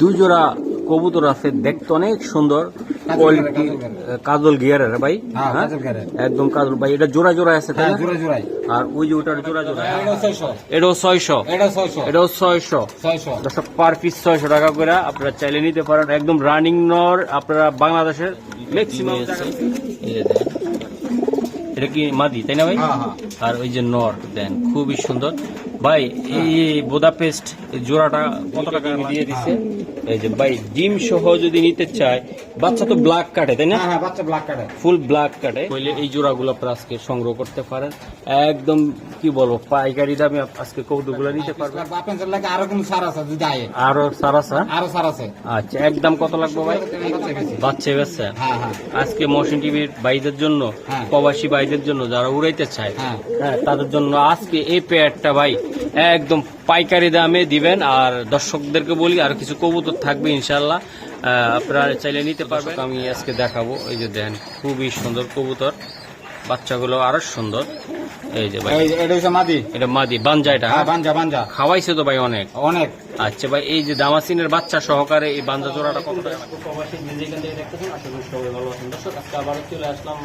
দুই জোড়া কবুতর আছে দেখতে অনেক সুন্দর। কাজল কোয়ালিটি কাজল গিয়ারের। ভাই হ্যাঁ, হ্যাঁ? একদম কাজল ভাই এটা জোড়া জোড়া আছে তাই হ্যাঁ জোড়া আর ওই যে ওটার জোড়া জোড়া এটা ছয়শো। এটাও ছয়শো। এটা ছয়শো। এটাও ছয়শো। ছয়শো। পার পিস ছয়শো টাকা করে আপনারা চাইলে নিতে পারেন। একদম রানিং নর আপনারা বাংলাদেশের ম্যাক্সিমাম এটা কি মাদি তাই না ভাই? হ্যাঁ, হ্যাঁ। আর ওই যে নর দেন খুবই সুন্দর। ভাই এই বোদাপেস্ট জোড়াটা কত টাকা দিয়ে দিছে? এই যে ভাই ডিম সহ যদি নিতে চায় বাচ্চা তো ব্ল্যাক কাটে তাই না? হ্যাঁ হ্যাঁ বাচ্চা ব্ল্যাক কাটে ফুল ব্ল্যাক কাটে হইলে এই জোড়াগুলো আপনারা আজকে সংগ্রহ করতে পারেন। একদম কি বলব পাইকারি দামে আজকে কৌতুকগুলো নিতে পারবেন। আরও কোনো সার আছে যদি আয়ে। আরও সারা স্যার আরও সার আছে। আচ্ছা একদম কত লাগবে ভাই? বাচ্চা। বেচছে? হ্যাঁ হ্যাঁ। আজকে মৌসুম টিভির ভাইদের জন্য হ্যাঁ। প্রবাসী ভাইদের জন্য যারা উড়াইতে চায় হ্যাঁ। হ্যাঁ তাদের জন্য আজকে এই পেয়ারটা ভাই একদম পাইকারি দামে দিবেন। আর দর্শকদেরকে বলি আর কিছু কবুতর থাকবে ইনশাল্লাহ আপনারা চাইলে নিতে পারবেন। আমি আজকে দেখাবো। এই যে দেন খুবই সুন্দর কবুতর। বাচ্চাগুলো আরও সুন্দর। এই যে ভাই এটা হচ্ছে মাদি। এটা মাদি বাঞ্জা এটা হ্যাঁ? বাঞ্জা বাঞ্জা। খাওয়াইছে তো ভাই অনেক। অনেক। আচ্ছা ভাই এই যে দামাসিনের বাচ্চা সহকারে এই বান্দা জোড়াটা কত টাকা প্রবাসী দেখতেছেন আশা করি সবাই ভালো আছেন। দর্শক আজকে আবারও চলে আসলাম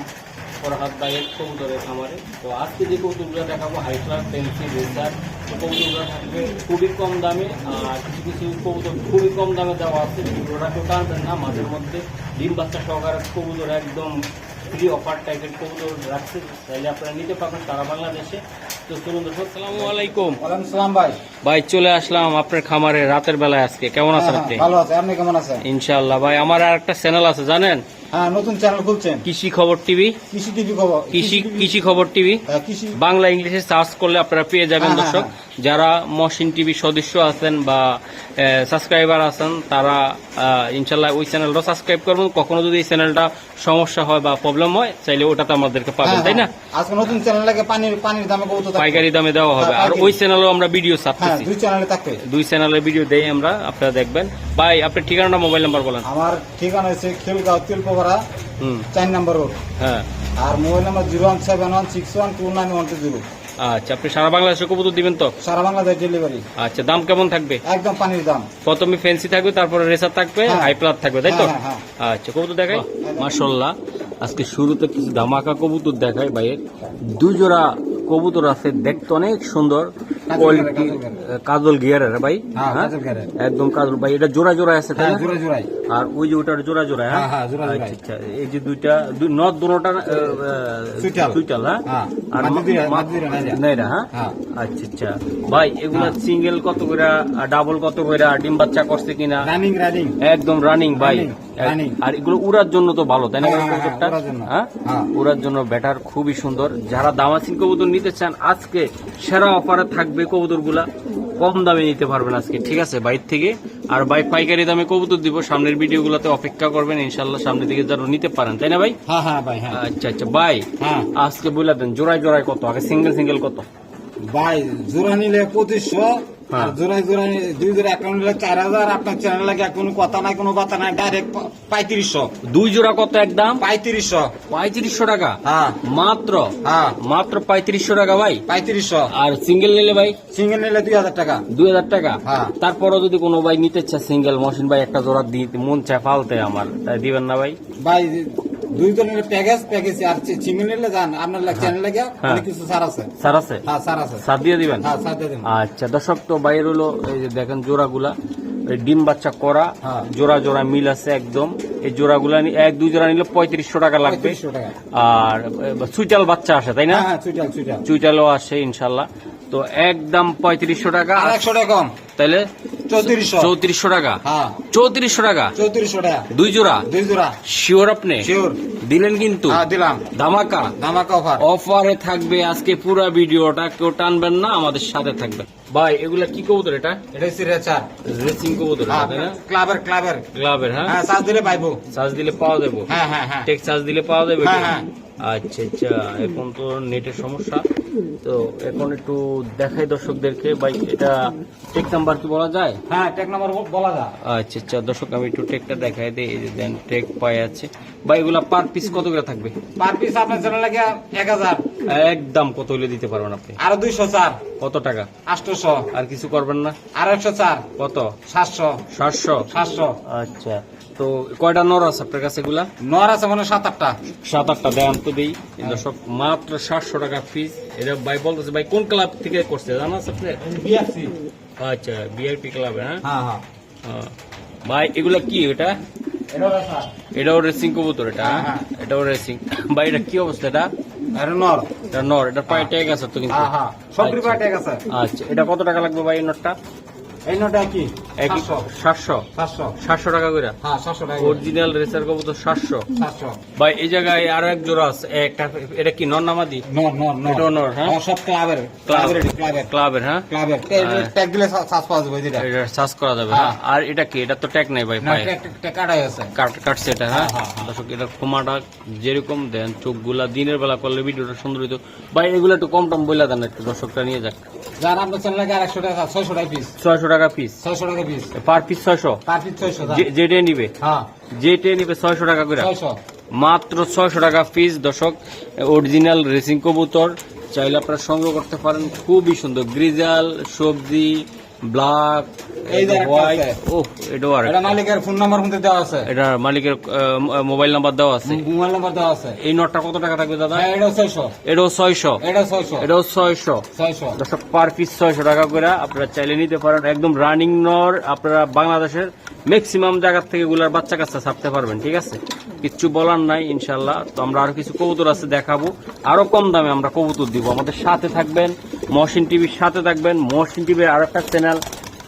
ফরহাদ ভাইয়ের কবুতরের খামারে। তো আজকে যে কবুতরগুলো দেখাবো হাই ক্লাস পেন্সি রেজার কবুতরগুলো থাকবে খুবই কম দামে আর কিছু কিছু কবুতর খুবই কম দামে দেওয়া আছে। ওটা কেউ টানবেন না মাঝের মধ্যে ডিম বাচ্চা সহকারে কবুতর একদম ফ্রি অফার টাইপের কবুতর রাখছে। তাইলে আপনারা নিতে পারবেন সারা বাংলাদেশে। তো চলুন দর্শক সালামু আলাইকুম। ওয়ালাইকুম সালাম ভাই। ভাই চলে আসলাম আপনার খামারে রাতের বেলায় আজকে। কেমন আছেন হ্যাঁ, আপনি? ভালো আছে। আপনি কেমন আছেন? ইনশাআল্লাহ। ভাই আমার আর একটা চ্যানেল আছে জানেন? হ্যাঁ নতুন চ্যানেল খুলছেন। কৃষি খবর টিভি। কৃষি টিভি খবর কৃষি কৃষি খবর টিভি। হ্যাঁ, বাংলা ইংলিশে সার্চ করলে আপনারা পেয়ে যাবেন হ্যাঁ, দর্শক। যারা মশিন টিভি সদস্য আছেন বা সাবস্ক্রাইবার আছেন তারা ইনশাল্লাহ ওই চ্যানেলটা সাবস্ক্রাইব করবেন। কখনো যদি এই চ্যানেলটা সমস্যা হয় বা প্রবলেম হয় চাইলে ওটাতে আমাদেরকে পাবেন তাই না। আজকে নতুন চ্যানেল লাগে পানির পানির দামে পাইকারি দামে দেওয়া হবে। আর ওই চ্যানেলেও আমরা ভিডিও ছাড়তেছি। দুই চ্যানেলে থাকবে। দুই চ্যানেলের ভিডিও দেই আমরা আপনারা দেখবেন। ভাই আপনার ঠিকানাটা মোবাইল নাম্বার বলেন। আমার ঠিকানা হচ্ছে খেলগাঁও হুম। চার নাম্বার রোড হ্যাঁ। আর mobile number zero one seven one six one two nine one two zero. আচ্ছা আপনি সারা বাংলাদেশে কবুতর দিবেন তো? সারা বাংলাদেশ ডেলিভারি আচ্ছা দাম কেমন থাকবে? একদম পানির দাম। প্রথমে ফ্যান্সি থাকবে তারপরে রেসার থাকবে হ্যাঁ। হাই প্লাস থাকবে তাই তো? হ্যাঁ, হ্যাঁ, আচ্ছা কবুতর দেখাই। মাশাল্লাহ আজকে শুরুতে কিছু ধামাকা কবুতর দেখাই ভাইয়ের। দুই জোড়া কবুতর আছে দেখতে অনেক সুন্দর কোয়ালিটি কাজল গিয়ারের ভাই হ্যাঁ, হ্যাঁ? একদম কাজল ভাই এটা জোড়া জোড়া আছে তাই হ্যাঁ? জোড়া জোড়াই আর ওই যে ওটার জোড়া জোড়া। আচ্ছা আচ্ছা এই যে দুইটা দুই- নট দুটোটা সুইটাল। হ্যাঁ আর নাইরা। হ্যাঁ হ্যাঁ। আচ্ছা আচ্ছা ভাই এগুলা সিঙ্গেল কত করে ডাবল কত করে ডিম বাচ্চা করছে কিনা রানিং রানিং একদম রানিং ভাই। আর এগুলো উড়ার জন্য তো ভালো তাই না উড়ার জন্য। হ্যাঁ। উড়ার জন্য ব্যাটার খুবই সুন্দর যারা দামাসিন কবুতর নিতে চান আজকে সেরা অফারে থাকবে কবুতরগুলা কম দামে নিতে পারবেন আজকে। ঠিক আছে বাইর থেকে। আর বাই পাইকারি দামে কবুতর দিব সামনের ভিডিও ভিডিওগুলোতে অপেক্ষা করবেন ইনশাল্লাহ সামনের দিকে যেন নিতে পারেন। তাই না ভাই? হ্যাঁ হ্যাঁ ভাই হ্যাঁ। আচ্ছা আচ্ছা বাই হ্যাঁ। আজকে বলে দেন জোড়ায় জোড়ায় কত? আগে সিঙ্গেল সিঙ্গেল কত? ভাই জোড়া নিলে পঁচিশশো। আর জোড়ায় জোড়ায় দুই জোড়া অ্যাকাউন্ট নিলে চার হাজার আপনার চ্যানেল লাগে কোনো কথা নাই কোনো কথা নাই ডাইরেক্ট পঁয়ত্রিশশো। দুই জোড়া কত একদম পঁয়ত্রিশশো। পঁয়ত্রিশশো টাকা? হ্যাঁ। মাত্র? হ্যাঁ। মাত্র পঁয়ত্রিশশো টাকা ভাই? পঁয়ত্রিশশো। আর সিঙ্গেল নিলে ভাই? সিঙ্গেল নিলে দুই হাজার টাকা। দুই হাজার টাকা? হ্যাঁ। তারপরও যদি কোনো ভাই নিতে চায় সিঙ্গেল মশিন ভাই একটা জোড়া দিতে মন চায় ফালতে আমার। তাই দিবেন না ভাই? ভাই দুই নিলে প্যাকেজ প্যাকেজ আর সিঙ্গেল নিলে যান আপনার চ্যানেল লাগে হ্যাঁ। অনেক কিছু সার আছে। স্যার আছে? হ্যাঁ সার আছে। সার দিয়ে দিবেন? হ্যাঁ সার দিয়ে দিন আচ্ছা দর্শক তো বাইর হলো এই যে দেখেন জোড়াগুলা। ডিম বাচ্চা করা হ্যাঁ। জোড়া জোড়া মিল আছে একদম। এই জোড়াগুলা নি- এক দুই জোড়া নিলে পঁয়ত্রিশশো টাকা লাগবে। আর সুইটাল বাচ্চা আসে তাই না? হ্যাঁ হ্যাঁ চুইটাল চুইটাল চুইটালও আসে ইনশাল্লাহ। তো একদম পঁয়ত্রিশশো টাকা। একশো টাকা কম। তাইলে চৌত্রিশশো। চৌত্রিশশো টাকা। হ্যাঁ। চৌত্রিশশো টাকা। চৌত্রিশশো টাকা। দুই জোড়া। দুই জোড়া। শিওর আপনি? শিওর দিলেন কিন্তু। হ্যাঁ দিলাম। ধামাকা। ধামাকা অফার অফারে থাকবে আজকে পুরো ভিডিওটা। কেউ টানবেন না আমাদের সাথে থাকবে ভাই এগুলা কি কবুতর এটা? এটা হচ্ছে রেচার রেসিং কবুতর ক্লাবের ক্লাবের ক্লাবের হ্যাঁ? হ্যাঁ দিলে পাইবো। চার্জ দিলে পাওয়া যাবে। হ্যাঁ হ্যাঁ হ্যাঁ। টেক দিলে পাওয়া যাবে হ্যাঁ, হ্যাঁ। আচ্ছা আচ্ছা এখন তো নেটের সমস্যা। তো এখন একটু দেখাই দর্শকদেরকে ভাই এটা টেক নাম্বার কি বলা যায়? হ্যাঁ টেক নাম্বার বলা যায়। আচ্ছা আচ্ছা দর্শক আমি একটু টেকটা দেখাই দিই এই যে দেন টেক পাই আছে। ভাই এগুলা পার পিস কত করে থাকবে? পার পিস আপনার জন্য লাগে এক হাজার। একদম কত হইলে দিতে পারবেন আপনি? আর দুইশো চার কত টাকা? আটশোশো। আর কিছু করবেন না? আর একশো চার কত? সাতশো। সাতশো? সাতশো। আচ্ছা। তো কয়টা নর আছে আপনার কাছে এগুলা? নর আছে মানে সাত আটটা সাত আটটা দেন তো দেই। দর্শক মাত্র সাতশো টাকা ফিস এটা ভাই বলতেছে ভাই কোন ক্লাব থেকে করছে জানা আছে আপনি আচ্ছা বিআরপি ক্লাবে হ্যাঁ? হ্যাঁ হ্যাঁ। ভাই এগুলা কি এটা? এটাও রেসিং। কবুতর এটা হ্যাঁ, হ্যাঁ। এটাও রেসিং ভাই এটা কি অবস্থা এটা? নর। এটা নর এটা পায়ে ট্যাগ আছে তো কিন্তু। হ্যাঁ হ্যাঁ। সব আচ্ছা। আছে। আচ্ছা এটা কত টাকা লাগবে ভাই এই নটটা? এই নোটটা কি? সাতশো। সাতশো। সাতশো। সাতশো টাকা করে হ্যাঁ সাতশো টাকা অরিজিনাল রেসার কবুতর সাতশো। সাতশো। ভাই এই জায়গায় আরও এক জোড়া আছে। একটা এটা কি নর নামাদি নর নর নর। এটাও নর, হ্যাঁ? সব ক্লাবের ক্লাবের ক্লাবের। ক্লাবের হ্যাঁ? হ্যাঁ। ট্যাগ দিলে শ্বাস পাওয়া যাবে এটা সার্চ করা যাবে হ্যাঁ। হ্যাঁ। আর এটা কি? এটা তো ট্যাগ নাই ভাই কাটাই আছে। কাটছে এটা হ্যাঁ? হ্যাঁ, হ্যাঁ। দর্শক এটা যেরকম দেন চোখগুলা দিনের বেলা করলে ভিডিওটা সুন্দর হইতো। ভাই এগুলো একটু কম টম বইলা দেন একটু দর্শকটা নিয়ে যাক। যার আপনার চ্যানেলে টাকা ছয়শো টাকা পিস ছয়শো টাকা পিস ছয়শো টাকা পিস পার পিস ছয়শো। পার পিস ছয়শো যেটে নিবে। হ্যাঁ। যেটে নিবে ছয়শো টাকা করে। মাত্র ছয়শো টাকা পিস দর্শক অরিজিনাল রেসিং কবুতর। চাইলে আপনারা সংগ্রহ করতে পারেন। খুবই সুন্দর। গ্রিজাল সবজি ব্ল্যাক এই হোয়াইট ও এটাও আর এটা মালিকের ফোন নাম্বার মধ্যে দেওয়া আছে। এটা মালিকের মোবাইল নাম্বার দেওয়া আছে। মোবাইল নাম্বার দেওয়া আছে। এই নটটা কত টাকা থাকবে দাদা? হ্যাঁ এটাও ছয়শো। এটাও ছয়শো। এটা ছয়শো। এটাও ছয়শো। ছয়শো। দর্শক পার পিস ছয়শো টাকা করে আপনারা চাইলে নিতে পারেন। একদম রানিং নর আপনারা বাংলাদেশের ম্যাক্সিমাম জায়গার থেকে গুলার বাচ্চা কাচ্চা ছাড়তে পারবেন ঠিক আছে? কিচ্ছু বলার নাই ইনশাল্লাহ। তো আমরা আরও কিছু কবুতর আছে দেখাবো। আরও কম দামে আমরা কবুতর দিব। আমাদের সাথে থাকবেন মহসিন টিভির সাথে থাকবেন। মহসিন টিভির আর একটা চ্যানেল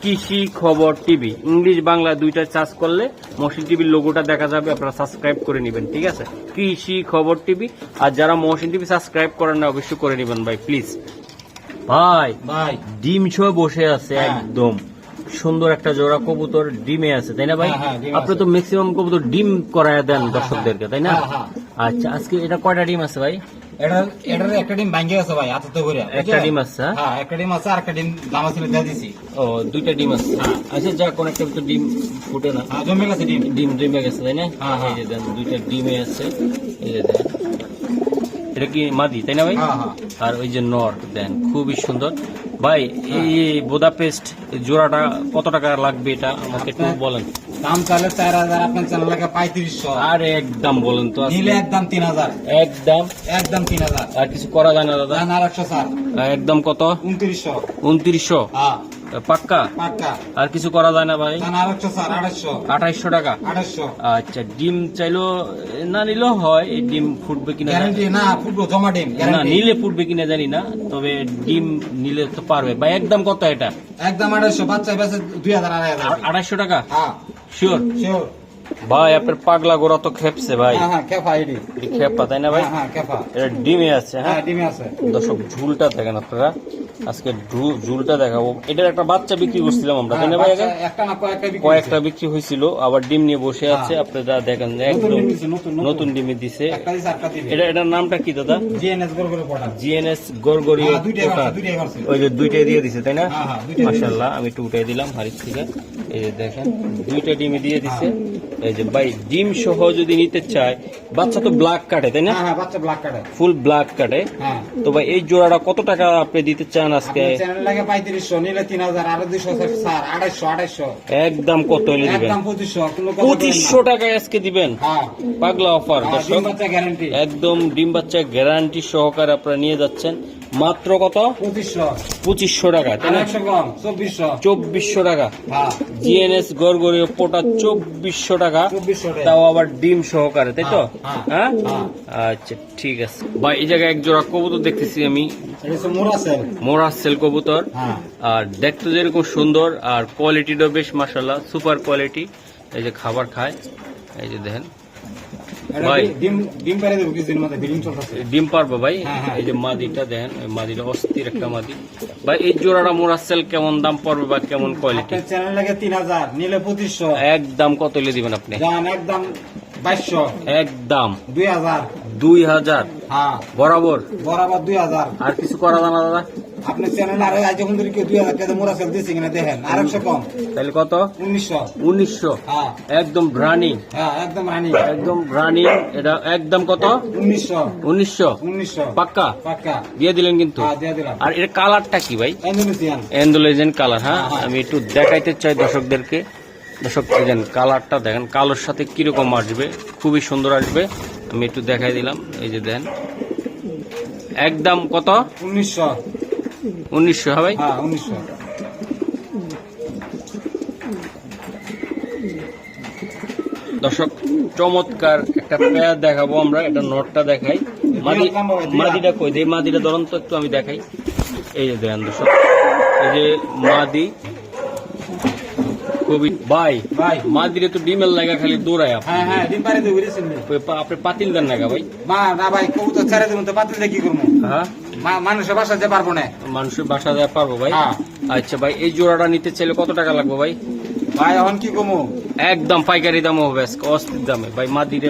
কৃষি খবর টিভি। ইংলিশ বাংলা দুইটা চার্জ করলে মহসিন টিভির লোগোটা দেখা যাবে আপনারা সাবস্ক্রাইব করে নেবেন ঠিক আছে? কৃষি খবর টিভি আর যারা মহসিন টিভি সাবস্ক্রাইব করেন না অবশ্যই করে নেবেন ভাই প্লিজ ভাই ভাই। ডিম ছয়ে বসে আছে হ্যাঁ। একদম। সুন্দর একটা জোড়া কবুতর ডিমে আছে তাই না ভাই? হ্যাঁ, হ্যাঁ, আপনি তো ম্যাক্সিমাম কবুতর ডিম করায় দেন দর্শকদেরকে তাই না। আচ্ছা আজকে এটা কয়টা ডিম আছে ভাই? এটা এটার একটা ডিম ভাঙ্গে আছে ভাই হাতে তো করে একটা ডিম আছে, হ্যাঁ? হ্যাঁ একটা ডিম আছে আর একটা ডিম দামা ছিল দিয়ে দিছি। ও দুইটা ডিম আছে। হ্যাঁ। আচ্ছা যা কোন একটা তো ডিম ফুটে না। হ্যাঁ জমে গেছে ডিম। ডিম ডিমে গেছে তাই না? হ্যাঁ, হ্যাঁ। এই যে দেন দুইটা ডিমে আছে। এই যে দেন। এটা কি মাদি তাই না ভাই? হ্যাঁ হ্যাঁ। আর ওই যে নর দেন খুবই সুন্দর। ভাই এই বোদাপেস্ট জোড়াটা কত টাকা লাগবে এটা? আমাকে একটু বলেন। দাম চাইলে চার হাজার আপনার লাগে পঁয়ত্রিশশো। আর একদম বলেন তো নিলে একদম তিন হাজার। একদম? একদম তিন হাজার। আর কিছু করা যায় না দাদা? একশো স্যার। একদম কত? উনত্রিশশো। উনত্রিশশো? হ্যাঁ। পাক্কা? পাক্কা। আর কিছু করা যায় না ভাই? আঠাইশশো টাকা? আচ্ছা ডিম চাইলো না নিলেও হয় এই ডিম ফুটবে কিনা না ফুটবো জমা ডিম না নিলে ফুটবে কিনা জানি না তবে ডিম নিলে তো পারবে। ভাই একদম কত এটা? একদম আড়াইশো বাচ্চা বেছে দুই হাজার আড়াইশো টাকা? হ্যাঁ শিওর শিওর ভাই আপনার পাগলা গোড়া তো খেপছে ভাই। হ্যাঁ হ্যাঁ খেপা তাই না ভাই? হ্যাঁ এটা ডিমে আছে হ্যাঁ? ডিমে আছে। দর্শক ঝুলটা দেখেন আপনারা। আজকে ঝুলটা দেখাবো। এটার একটা বাচ্চা বিক্রি করছিলাম আমরা তাই না ভাই কয়েকটা বিক্রি হয়েছিল আবার ডিম নিয়ে বসে আছে। আপনারা দেখেন নতুন একদম নতুন ডিমে দিছে। এটা এটার নামটা কি দাদা? জিএনএস করছে। ওই যে দুইটাই দিয়ে দিছে তাই না? মাশাল্লাহ আমি একটু উঠাই দিলাম হারিস থেকে। এই যে দেখেন দুইটা ডিমে দিয়ে দিছে। এই যে ভাই ডিম সহ যদি নিতে চায় বাচ্চা তো ব্ল্যাক কাটে তাই না? হ্যাঁ হ্যাঁ বাচ্চা ব্ল্যাক কাটে ফুল ব্ল্যাক কাটে হ্যাঁ। তো ভাই এই জোড়াটা কত টাকা আপনি দিতে চান আজকে? চ্যানেল লাগে নিলে স্যার একদম কত হলে দিবেন? একদম টাকায় আজকে দিবেন? হ্যাঁ। পাগলা অফার হ্যাঁ, দর্শক। একদম ডিম বাচ্চা গ্যারান্টি সহকারে আপনারা নিয়ে যাচ্ছেন। মাত্র কত? পঁচিশশো। টাকা তাই না? চব্বিশশো। টাকা। হ্যাঁ। জিএনএস গড়গড়িও পোটা চব্বিশশো টাকা। তাও আবার ডিম সহকারে তাই তো? হ্যাঁ, হ্যাঁ। হ্যাঁ। আচ্ছা ঠিক আছে। বা এই জায়গায় এক জোড়া কবুতর দেখতেছি আমি। মোরাসেল। মোরা সেল কবুতর আর দেখতে যেরকম সুন্দর আর কোয়ালিটিটাও বেশ মাসাল্লাহ সুপার কোয়ালিটি এই যে খাবার খায় এই যে দেখেন। ডিম পারব ভাই। এই যে মাদিটা এই মাদিটা অস্থির একটা মাদি। ভাই এই জোড়াটা মোরাসেল কেমন দাম পড়বে বা কেমন কোয়ালিটি চ্যানেল লাগে তিন হাজার নিলে পঁচিশশো। একদম কত হলে দিবেন আপনি? একদম বাইশশো। একদম। দুই হাজার। দুই হাজার? হ্যাঁ। বরাবর? বরাবর দুই হাজার। আর কিছু করা জানা দাদা? আপনার চ্যানেল আরও আজ যখন ধরে কেউ দুই হাজার টাকা মোরা সেল দিয়েছে কিনা দেখেন আর একশো কম। তাহলে কত? উনিশশো। উনিশশো। হ্যাঁ। একদম রানিং। হ্যাঁ একদম রানি। একদম রানিং। এটা একদম কত? উনিশশো। উনিশশো। উনিশশো। পাক্কা? পাক্কা। দিয়ে দিলেন কিন্তু। হ্যাঁ আর এর কালারটা কি ভাই? এন্ডোলেজেন কালার হ্যাঁ হ্যাঁ। আমি একটু দেখাইতে চাই দর্শকদেরকে। দর্শক দেখেন কালারটা দেখেন কালোর সাথে কীরকম আসবে? খুবই সুন্দর আসবে। আমি একটু দেখাই দিলাম। এই যে দেন। একদম কত? উনিশশো। উনিশশো ভাই? হ্যাঁ উনিশশো। দর্শক চমৎকার একটা পেয়ার দেখাবো আমরা এটা নটটা দেখাই। মাদি মাদিটা কই? দেই মাদিটা ধরুন তো একটু আমি দেখাই। এই যে দেখেন দর্শক এই যে মাদি। খুবই ভাই ভাই। মাদিরে তো ডিমের লাগা খালি দৌড়ায় আপনি। হ্যাঁ হ্যাঁ ডিম পারে তো আপনি পাতিল দেন নাগা ভাই। না ভাই কবুতর ছেড়ে দেবেন তো পাত্রে কি করব? হ্যাঁ? মানুষের বাসা যে পারব না। মানুষের বাসা দেওয়া পারব ভাই? হ্যাঁ। আচ্ছা ভাই এই জোড়াটা নিতে চাইলে কত টাকা লাগবে ভাই? ভাই এখন কি কমু? একদম পাইকারি দাম হবে অস্থির দামে। ভাই মাদিরে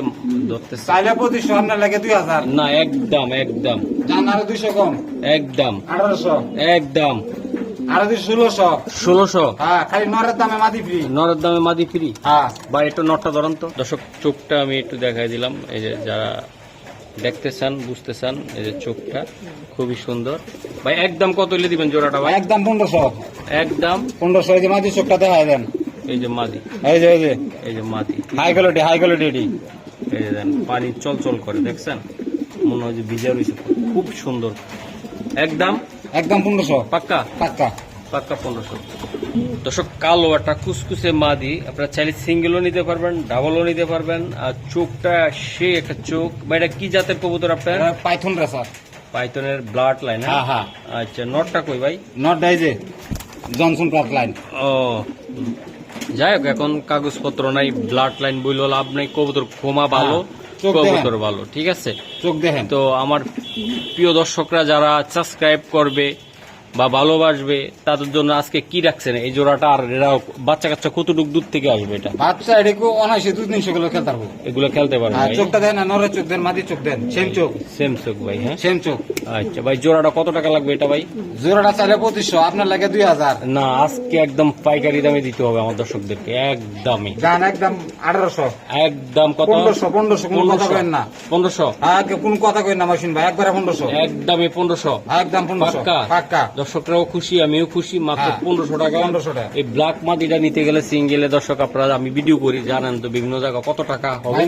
ধরতেছে। চাইলে পঁচিশশো আপনার লাগে দুই হাজার। না একদম একদম। আরও দুইশো কম। একদম। আঠারোশো। একদম। আরও ষোলোশো। ষোলোশো? হ্যাঁ খালি নরের দামে ফ্রি নরের দামে মাদি ফ্রি হ্যাঁ। বা একটু নটটা ধরুন তো। দর্শক চোখটা আমি একটু দেখাই দিলাম। এই যে যারা দেখতে চান বুঝতে চান এই যে চোখটা খুবই সুন্দর। ভাই একদম কত হলে দিবেন জোড়াটা ভাই? একদম পনেরোশো। একদম? পনেরোশো এই যে মাটি চোখটা দেখাই দেন। এই যে মাদি এই যে এই যে। এই যে মাদি হাই কোয়ালিটি হাই কোয়ালিটি এই যে দেন পানি চলচল করে দেখছেন? মনে হয় যে ভিজা রয়েছে। খুব সুন্দর। একদম? একদম পনেরোশো। পাক্কা? পাক্কা। পাক্কা পনেরোশো। দর্শক কালো একটা কুসকুসে মাদি আপনারা চাইলে সিঙ্গেলও নিতে পারবেন ডাবলও নিতে পারবেন আর চোখটা সে একটা চোখ। বা এটা কি জাতের কবুতর আপনার? পাইথন রে পাইথনের ব্লাড লাইন হ্যাঁ? হ্যাঁ আচ্ছা নটটা কই ভাই? নট যে জনসন প্লাস লাইন ও। যাই হোক এখন কাগজপত্র নাই ব্লাড লাইন বইল লাভ নাই কবুতর ক্ষমা ভালো হ্যাঁ, কবুতর ভালো ঠিক আছে? চোখ দেখেন। তো আমার প্রিয় দর্শকরা যারা সাবস্ক্রাইব করবে বা ভালোবাসবে তাদের জন্য আজকে কি রাখছেন? এই জোড়াটা আর এরা বাচ্চা কাচ্চা কতটুক দূর থেকে আসবে এটা? বাচ্চা এটাকে অনায়াসে দুই তিনশো কিলো খেলতে পারব। এগুলো খেলতে পারবে চোখটা দেন না নরের চোখ দেন মাটির চোখ দেন সেম চোখ। সেম চোখ ভাই হ্যাঁ? সেম চোখ। আচ্ছা ভাই জোড়াটা কত টাকা লাগবে এটা ভাই? জোড়াটা চাইলে পঁচিশশো আপনার লাগে দুই হাজার। না আজকে একদম পাইকারি দামে দিতে হবে আমার দর্শকদেরকে একদমই। গান একদম আঠারোশো। একদম কত? পনেরোশো পনেরোশো কোনো কথা কেন না। পনেরোশো? কোন কথা কেন না মাসিন ভাই একবারে পনেরোশো। একদমই পনেরোশো। একদম পনেরোশো। পাক্কা? দর্শকরাও খুশি আমিও খুশি মাত্র হ্যাঁ। পনেরোশো টাকা। 1500 টাকা। এই ব্ল্যাক মাদিটা নিতে গেলে সিঙ্গেলে দর্শক আপনারা আমি ভিডিও করি জানেন তো বিভিন্ন জায়গা কত টাকা হবে।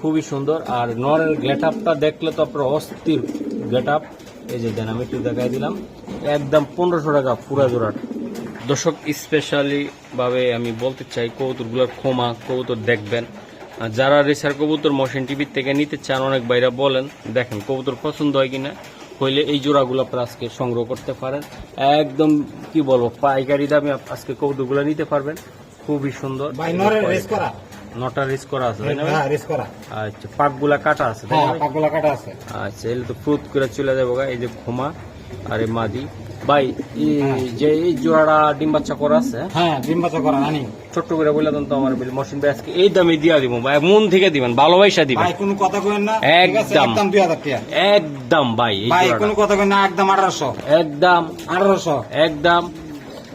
খুবই সুন্দর আর নরের গেট আপটা দেখলে তো আপনার অস্থির গেট আপ এই যে দেন আমি একটু দেখাই দিলাম। একদম পনেরোশো টাকা পুরা জোড়াটা। দর্শক স্পেশালি ভাবে আমি বলতে চাই কবুতরগুলোর ক্ষমা কবুতর দেখবেন। আর যারা রেসার কবুতর মোশন টিভির থেকে নিতে চান অনেক বাইরা বলেন দেখেন কবুতর পছন্দ হয় কিনা। হইলে এই জোড়াগুলো আপনারা আজকে সংগ্রহ করতে পারেন। একদম কি বলব পাইকারি দামে আজকে কৌদুগুলো নিতে পারবেন। খুবই সুন্দর। নটা রেস করা। আছে? হ্যাঁ করা। আচ্ছা পাকগুলা কাটা আছে হ্যাঁ ভাই? পাকগুলা কাটা আছে। আচ্ছা এলে তো ফ্রুত করে চলে যাব এই যে ঘুমা আর এই মাদি। ভাই যে এই জোড়াটা ডিম বাচ্চা করা আছে হ্যাঁ? হ্যাঁ ডিম বাচ্চা করা জানি ছোট্ট করে বলে দেন তো আমার বলি মশিন ভাই আজকে এই দামে দিয়া দিব ভাই মন থেকে দিবেন ভালোবাসা দিবেন। ভাই কোনো কথা না। একদম। টাকা। একদম ভাই ভাই কোনো কথা না একদম আঠারোশো। একদম। আঠারোশো। একদম।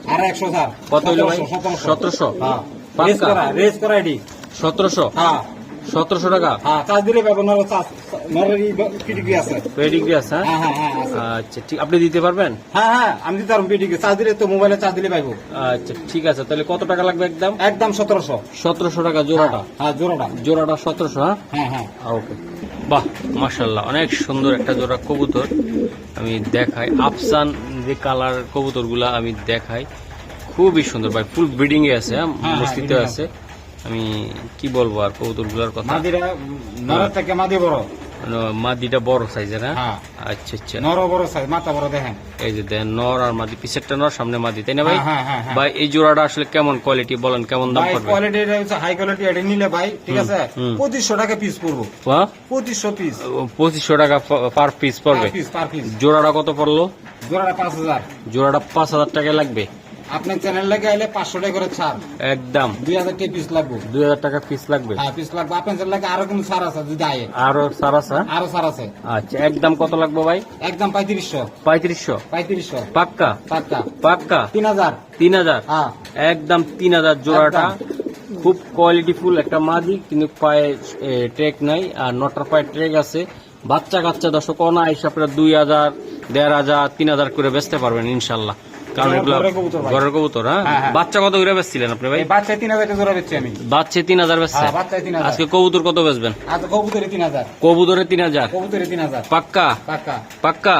আর একশো স্যার। কত হলো ভাই? সতেরোশো সতেরোশো। হ্যাঁ। রেস করা রেস করা এডি সতেরোশো? হ্যাঁ। সতেরোশো টাকা? হ্যাঁ চার্জ দিলে পাবো চার্জ। নরের আছে। পেডিগ্রি আছে হ্যাঁ? হ্যাঁ। আচ্ছা ঠিক আপনি দিতে পারবেন? হ্যাঁ হ্যাঁ আমি দিতে পারব পিটিকি চার্জ দিলে তো মোবাইলে চার্জ দিলে পাইবো। আচ্ছা ঠিক আছে তাহলে কত টাকা লাগবে একদম? একদম সতেরোশো। সতেরোশো টাকা জোড়াটা? হ্যাঁ জোড়াটা। জোড়াটা সতেরোশো হ্যাঁ? হ্যাঁ ওকে। বাহ মাশাল্লাহ অনেক সুন্দর একটা জোড়া কবুতর। আমি দেখাই আফসান যে কালার কবুতরগুলা আমি দেখাই। খুবই সুন্দর ভাই ফুল ব্রিডিং এ আছে। breeding আছে। আমি কি বলব আর কবুতরগুলার কথা? মাদিরা নরের থেকে মাদি বড়। মাদিটা বড় সাইজের হ্যাঁ? হ্যাঁ। আচ্ছা আচ্ছা। নর বড় সাইজ মাথা বড় দেখেন। এই যে দেন নর আর মাদি পিছেরটা নর সামনে মাদি তাই না ভাই? হ্যাঁ, হ্যাঁ। ভাই এই জোড়াটা আসলে কেমন কোয়ালিটি বলেন কেমন দাম পড়বে? কোয়ালিটি হচ্ছে হাই কোয়ালিটি এটা নিলে ভাই ঠিক আছে? হুম। পঁচিশশো টাকা পিস পড়ব। হ্যাঁ? পঁচিশশো পিস পঁচিশশো টাকা পার পিস পড়বে? পিস পার পিস জোড়াটা কত পড়ল? জোড়াটা পাঁচ হাজার। জোড়াটা পাঁচ হাজার টাকা লাগবে? আপনার চ্যানেল লাগে আইলে পাঁচশো টাকা করে ছাড়। একদম। দুই হাজার টাকা পিস লাগবে। দুই হাজার টাকা ফিস লাগবে। হ্যাঁ পিস লাগবে। আপনার চ্যানেল লাগে আরও ছাড় আছে যদি আয়ে। আরও আছে? আরও ছাড় আছে। আচ্ছা একদম কত লাগবে ভাই? একদম পঁয়ত্রিশশো। পঁয়ত্রিশশো? পঁয়ত্রিশশো। পাক্কা? পাক্কা। পাক্কা? তিন হাজার। তিন হাজার? হ্যাঁ। একদম তিন হাজার জোড়াটা। খুব কোয়ালিটিফুল একটা মাদি কিন্তু পায়ে ট্রেক নাই আর নটার পায়ে ট্রেক আছে। বাচ্চা কাচ্চা দর্শক অনায়াস আপনারা দুই হাজার দেড় হাজার তিন হাজার করে বেচতে পারবেন ইনশাল্লাহ। কারণ ঘরের এগুলো কবুতর ঘরের কবুতর হ্যাঁ? হ্যাঁ, হ্যাঁ। বাচ্চা কত করে বেচছিলেন আপনি ভাই? এই বাচ্চায় তিন হাজার জোড়া বেচছি আমি। বাচ্চা তিন হাজার বেচছে? হ্যাঁ আজকে কবুতর কত বেচবেন? কবুতরে তিন হাজার। কবুতরে তিন হাজার? কবুতরে তিন হাজার। পাক্কা? পাক্কা। পাক্কা?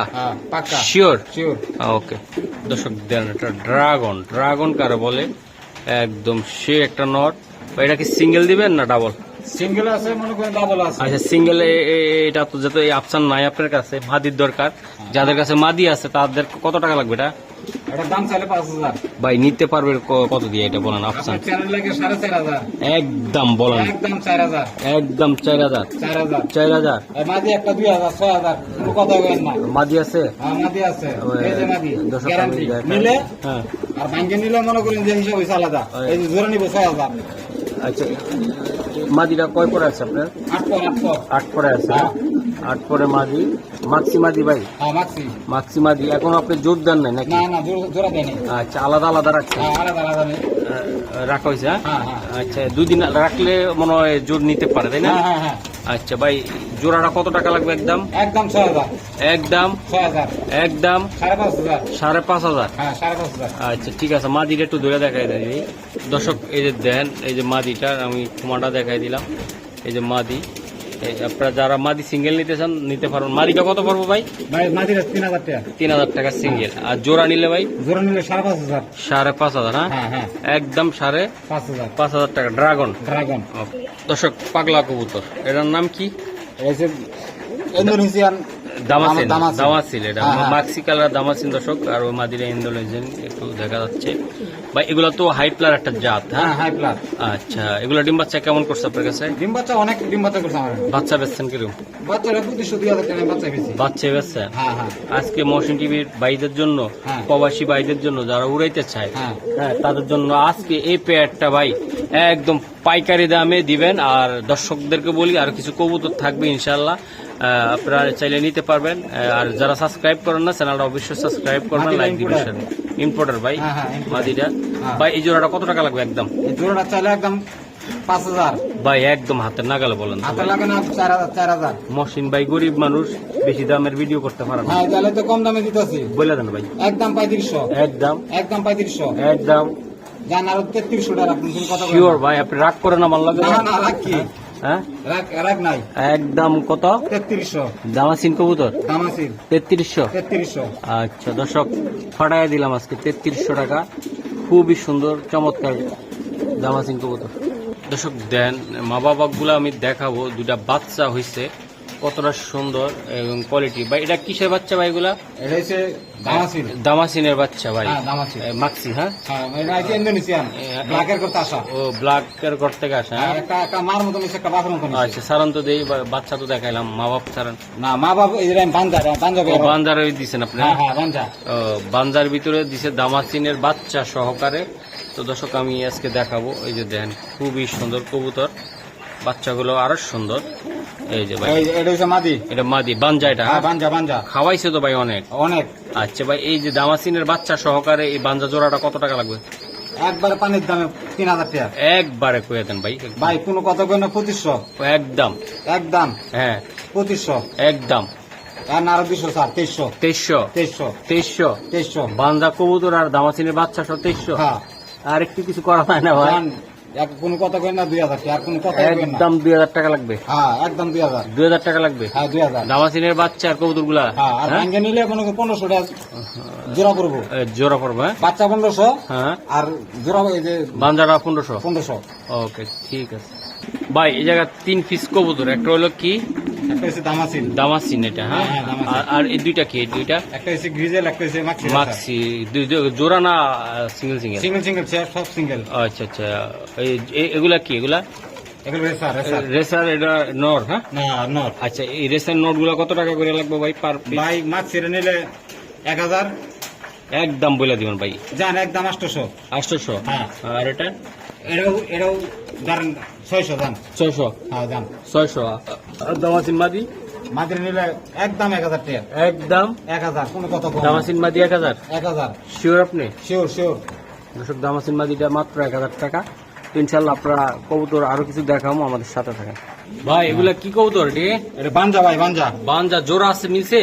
পাক্কা। শিওর শিওর ওকে দর্শক দেন এটা ড্রাগন ড্রাগন কারে বলে? একদম সে একটা নট এটা কি সিঙ্গেল দিবেন না ডাবল সিঙ্গেল আছে মনে করেন ডাবল আছে। আচ্ছা সিঙ্গেল এটা তো যত এই অপশন নাই আপনার কাছে মাদির দরকার। যাদের কাছে মাদি আছে তাদের কত টাকা লাগবে এটা? ভাই নিতে পারবে কত দিয়ে এটা বলেন অপশন আপনার চ্যানেল লাগে সাড়ে চার হাজার। একদম বলেন। একদম চার হাজার। একদম চার হাজার। চার হাজার। চার হাজার। এই মাদি একটা দুই হাজার ছয় হাজার। কথা বলেন না। মাদি আছে? মাদি আছে। এই যে মাদি দর্শক আমি গ্যারান্টি দেখাই। নিলে? হ্যাঁ। আর ভাঙ্গে নিলে মনে করেন যে হিসাব হয়েছে আলাদা। এই যে জোড়া নিবে ছয় হাজার। আচ্ছা মাদিটা কয় পরে আছে আপনার? আট পর। আট পরে আছে। হ্যাঁ। আট পরে মাদি। ভাই? হ্যাঁ এখন আপনি জোর দেন নাই নাকি? আচ্ছা আলাদা আলাদা রাখছেন? হ্যাঁ রাখা হয়েছে হ্যাঁ? আচ্ছা দুদিন রাখলে মনে হয় জোর নিতে পারে তাই না? আচ্ছা ভাই জোড়াটা কত টাকা লাগবে একদম? একদম ছয় হাজার। একদম ছয় হাজার। একদম? সাড়ে পাঁচ হাজার। সাড়ে পাঁচ আচ্ছা ঠিক আছে মাদিটা একটু ধরে দেখাই দিই দর্শক এই যে দেন এই যে মাদিটা আমি কুমারটা দেখাই দিলাম। এই যে মাদি। আপনারা যারা মাদি সিঙ্গেল নিতে চান নিতে পারবেন। মাদিটা কত পড়ব ভাই? তিন হাজার টাকা। তিন হাজার টাকা সিঙ্গেল আর জোড়া নিলে ভাই? জোড়া নিলে সাড়ে পাঁচ হাজার। সাড়ে পাঁচ হাজার হ্যাঁ? হ্যাঁ হ্যাঁ। একদম সাড়ে পাঁচ হাজার। পাঁচ হাজার টাকা। ড্রাগন ড্রাগন দর্শক পাগলা কবুতর। এটার নাম কি? দামাসিন। দামাসিন। দামাসিন। এটা। মাক্সি কালার দামাসিন দর্শক আর ওই মাদিরা ইন্দোলেশিয়ান একটু দেখা যাচ্ছে। বা এগুলো তো হাইপ্লার একটা জাত হ্যাঁ? আচ্ছা এগুলো ডিম বাচ্চা কেমন করছে আপনার কাছে? ডিম বাচ্চা অনেক ডিম বাচ্চা করছে আমার। বাচ্চা বেচছেন কীরকম? বাচ্চারা পঁচিশশো দুই হাজার টাকা বাচ্চা পেয়েছি বাচ্চা বেচছেন আজকে মৌসুম টিভির বাইদের জন্য হ্যাঁ। প্রবাসী বাইদের জন্য যারা উড়াইতে চায় হ্যাঁ। হ্যাঁ তাদের জন্য আজকে এই পেয়ারটা ভাই একদম পাইকারি দামে দিবেন। আর দর্শকদেরকে বলি আর কিছু কবুতর থাকবে ইনশাল্লাহ আপনারা চাইলে নিতে পারবেন। আর যারা সাবস্ক্রাইব করেন না চ্যানেলটা অবশ্যই সাবস্ক্রাইব করবেন লাইক দিবেন। importer। ইম্পোর্টার ভাই হ্যাঁ, হ্যাঁ। মাদিরা হ্যাঁ। ভাই এই জোড়াটা কত টাকা লাগবে একদম? জোড়াটা চাইলে একদম পাঁচ হাজার। ভাই একদম হাতের নাগালে বলেন হাতে লাগে না চার হাজার চার হাজার। মহসিন ভাই গরিব মানুষ বেশি দামের ভিডিও করতে পারে না। তাহলে তো কম দামে দিতেছি। বলে দেন ভাই। একদম পঁয়ত্রিশশো। একদম। একদম পঁয়ত্রিশশো। একদম। জান আরও তেত্রিশশো টাকা। কথা শিওর ভাই আপনি রাগ করেন আমার লাগে। না না কি? হ্যাঁ? নাই। একদম কত? তেত্রিশশো। দামাসিন কবুতর? দামাসিন। তেত্রিশশো? তেত্রিশশো। আচ্ছা দর্শক ফাটাই দিলাম আজকে তেত্রিশশো টাকা। খুবই সুন্দর চমৎকার দামাসিন কবুতর। দর্শক দেন মা বাবাগুলো আমি দেখাবো। দুটা বাচ্চা হয়েছে কতটা সুন্দর এবং কোয়ালিটি ভাই এটা কিসের বাচ্চা ভাই এগুলা? এটা হচ্ছে দামাসির দামাসিনের বাচ্চা ভাই। হ্যাঁ মাক্সি হ্যাঁ? হ্যাঁ এটা হচ্ছে ইন্দোনেশিয়ান। ব্ল্যাকের করতে আসা। ও ব্ল্যাকের ঘর থেকে আসে হ্যাঁ? একটা একটা মার মতন একটা বাথরুম মতন আচ্ছা সারান তো দেই বাচ্চা তো দেখাইলাম মা বাপ সারান না মা বান্ধা বান্দার দিচ্ছেন আপনি হ্যাঁ? হ্যাঁ বান্ধা ও, বান্দার ভিতরে দিছে দামাসিনের বাচ্চা সহকারে। তো দর্শক আমি আজকে দেখাবো এই যে দেন খুবই সুন্দর কবুতর। বাচ্চাগুলো আরও সুন্দর। এই যে ভাই এটা হচ্ছে মাদি। এটা মাদি বাঞ্জা এটা। হ্যাঁ বাঞ্জা বাঞ্জা। খাওয়াইছে তো ভাই অনেক। অনেক। আচ্ছা ভাই এই যে দামাসিনের বাচ্চা সহকারে এই বাঞ্জা জোড়াটা কত টাকা লাগবে? একবারে পানির দামে তিন হাজার টাকা। একবারে কয়ে দেন ভাই ভাই কোনো কথা কই না পঁচিশশো। একদম। একদম। হ্যাঁ। পঁচিশশো। একদম। আর না আরও দুশো স্যার তেইশশো। তেইশশো? তেইশশো। তেইশশো? তেইশশো। বান্দা কবুতর আর দামাসিনের বাচ্চা সহ তেইশশো? হ্যাঁ। আর একটু কিছু করা হয় না ভাই? এক কোনো কথা কই না দুই হাজার টাকা আর কোনো কথা কই না। একদম দুই হাজার টাকা লাগবে। হ্যাঁ একদম দুই হাজার। দুই হাজার টাকা লাগবে? হ্যাঁ দুই হাজার। দামাসিনের বাচ্চা আর কবুতরগুলা হ্যাঁ আর ভাঙ্গে নিলে কোনো পনেরোশো টাকা জোড়া করব জোড়া করব হ্যাঁ? বাচ্চা পনেরোশো হ্যাঁ। আর জোড়া এই যে বান্দারা পনেরোশো? পনেরোশো। ওকে ঠিক আছে। ভাই এই জায়গা তিন পিস কবুতর একটা হলো কি? একটা হচ্ছে দামাসিন। দামাসিন এটা হ্যাঁ? হ্যাঁ, আর- আর এই দুইটা কি দুইটা? একটা হচ্ছে গ্রিজেল একটা হচ্ছে মাক্সি মাক্সি দুই- দুই- জোড়া না সিঙ্গেল সিঙ্গেল সিঙ্গেল সিঙ্গেল সব সিঙ্গেল আচ্ছা আচ্ছা। এই এগুলা কি এগুলা? রেসার এটা নর হ্যাঁ? না আচ্ছা এই রেসার নোটগুলা কত টাকা করে লাগবে ভাই পার ভাই মাছ ছেড়ে নিলে এক হাজার। একদম বলে দিবেন ভাই। যান একদম আটশোশো। আটশোশো? হ্যাঁ। আর এটা? এটাও এটাও ছয়শো যান ছয়শো? হ্যাঁ যান ছয়শো। দামাসিন মাদি? মাদির নিলে একদম এক হাজার টাকা। একদম? এক হাজার কোনো কথা দামাসিন মাদি এক হাজার? এক হাজার। শিওর আপনি? শিওর শিওর দর্শক দামাসিন মাদিটা মাত্র এক হাজার টাকা। ইনশাল্লাহ আপনারা কবুতর আরও কিছু দেখাবো আমাদের সাথে থাকেন। ভাই এগুলা কি কবুতর রে? এটা বাঞ্জা ভাই বাঞ্জা। বানজা জোড়া আছে মিলছে?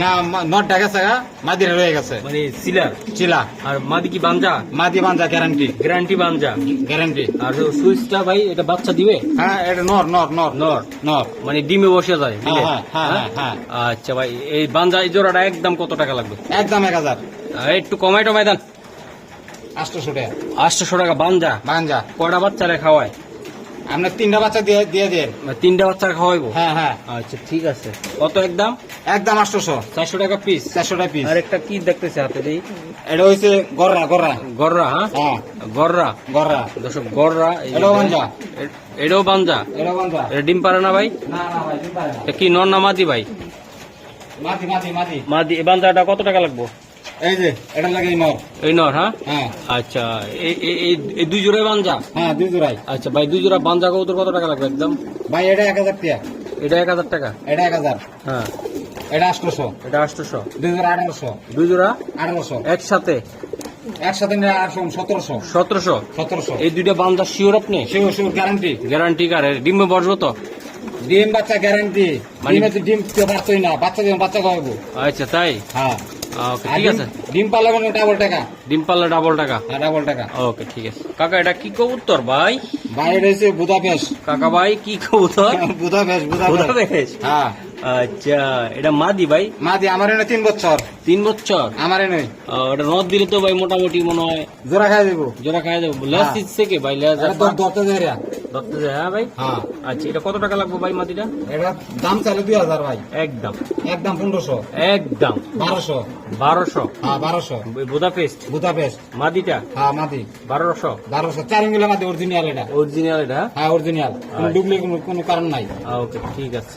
না নটটা গেছে গা মাদির রয়ে গেছে। মানে সিলার চিলা আর মাদি কি বানজা মাদি বাঞ্জা গ্যারান্টি গ্যারান্টি বানজা গ্যারান্টি আর সুইচটা ভাই এটা বাচ্চা দিবে? হ্যাঁ এটা নর নর নর। নর? নর। মানে ডিমে বসে যায় হ্যাঁ, হ্যাঁ, হ্যাঁ, হ্যাঁ। আচ্ছা ভাই এই বানজা এই জোড়াটা একদম কত টাকা লাগবে? একদম এক হাজার। একটু কমাই টমাই দেন। আটশোশো টাকা। আটশোশো টাকা বানজা বাঞ্জা। কয়টা বাচ্চারে খাওয়ায়? আপনার তিনটা বাচ্চা দিয়ে দিয়ে দেন। মানে তিনটা বাচ্চার খাওয়াইবো? হ্যাঁ হ্যাঁ। আচ্ছা ঠিক আছে। কত একদম একদম আটশোশো। চারশো টাকা পিস চারশো টাকা পিস আর একটা কি দেখতেছে হাতে দিই? এটা হয়েছে গররা গররা। গররা হ্যাঁ? হ্যাঁ। গররা। গররা। দর্শক গররা এটাও বাঞ্জা। এটাও বাঞ্জা? এটা বাঞ্জা। এটা ডিম পারে না ভাই? না না ভাই দিতে পারে না। কি নর না মাদি ভাই? মাটি মাটি মাদি এই বাঞ্জাটা কত টাকা লাগবো? এই যে এটা লাগে এই নর এই নর হ্যাঁ? হ্যাঁ। আচ্ছা এই এই- দুই জোড়ায় বাঞ্জা হ্যাঁ দুই জোড়াই আচ্ছা ভাই দুই জোড়া বাঞ্জা কবুতর কত টাকা লাগবে একদম? ভাই এটা এক হাজার টাকা। এটা এক হাজার টাকা? এটা এক হাজার। হ্যাঁ। এটা আটশোশো। এটা আটশোশো? দুই হাজার আঠারোশো। দুই জোড়া? আঠারোশো। একসাথে? একসাথে সতেরোশো। সতেরোশো? সতেরোশো। এই দুইটা বাঞ্জা শিওর আপনি? শিওর শিওর গ্যারান্টি গ্যারান্টি কার? ডিমে বসবো তো? ডিম বাচ্চা গ্যারান্টি মানে- ডিমে পারতই না বাচ্চা বাচ্চা খাওয়াবো। আচ্ছা তাই? হ্যাঁ। ওকে ঠিক আছে। ডিম মানে ডাবল টাকা। ডিম পাল্লা ডাবল টাকা? হ্যাঁ ডাবল টাকা। ওকে ঠিক আছে। কাকা এটা কি কবুতর ভাই? বাইরে রয়েছে বুদাপেশ কাকা ভাই কি কবুতর? বুদাপেশ বুদাপেশ? হ্যাঁ। আচ্ছা এটা মাদি ভাই? মাদি আমার এনে তিন বছর। তিন বছর? আমার এনে। ও, এটা নদ দিলে তো ভাই মোটামুটি মনে হয় জোড়া খাই দিব। জোড়া খাওয়া যাবে লেস হ্যাঁ। দিচ্ছে কি ভাই? দেয় রে। ধরতে যায় হ্যাঁ ভাই? হ্যাঁ। আচ্ছা এটা কত টাকা লাগবে ভাই মাদিটা? এটা দাম চাইলে দুই হাজার ভাই। একদম। একদম পনেরোশো। একদম। বারোশো। বারোশো? হ্যাঁ বারোশো। বুদাপেস্ট? বুদাপেশ মাদিটা? হ্যাঁ মাদি। বারোশো? বারোশো। চার মিলে মাদি অরিজিনাল এটা। অরিজিনাল এটা? হ্যাঁ অরিজিনাল কোনো আচ্ছা। ডুপ্লিকেট কোনো কারণ নাই। ওকে ঠিক আছে।